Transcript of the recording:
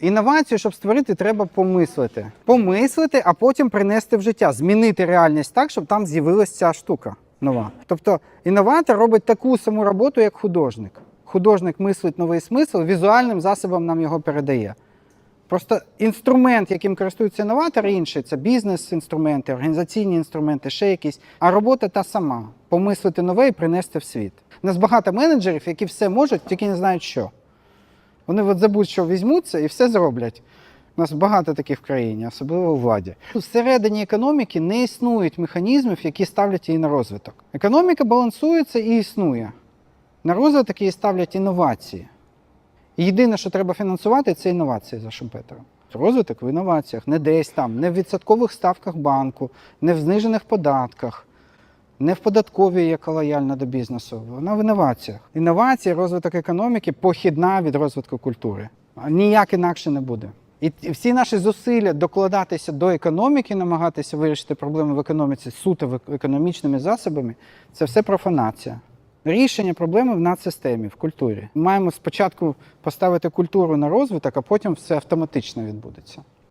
Інновацію, щоб створити, треба помислити. Помислити, а потім принести в життя, змінити реальність так, щоб там з'явилася ця штука нова. Тобто інноватор робить таку саму роботу, як художник. Художник мислить новий смисл, візуальним засобом нам його передає. Просто інструмент, яким користуються інноватори, інший це бізнес-інструменти, організаційні інструменти, ще якісь. А робота та сама помислити нове і принести в світ. У нас багато менеджерів, які все можуть, тільки не знають що. Вони от забудь, що візьмуться і все зроблять. У нас багато таких в країні, особливо у владі. Всередині економіки не існують механізмів, які ставлять її на розвиток. Економіка балансується і існує. На розвиток її ставлять інновації. Єдине, що треба фінансувати, це інновації за Шумпетером. Розвиток в інноваціях, не десь там, не в відсоткових ставках банку, не в знижених податках, не в податковій, яка лояльна до бізнесу. Вона в інноваціях. Інновації, розвиток економіки похідна від розвитку культури. Ніяк інакше не буде. І всі наші зусилля докладатися до економіки, намагатися вирішити проблеми в економіці суто економічними засобами, це все профанація. Рішення проблеми в надсистемі, в культурі. Ми Маємо спочатку поставити культуру на розвиток, а потім все автоматично відбудеться.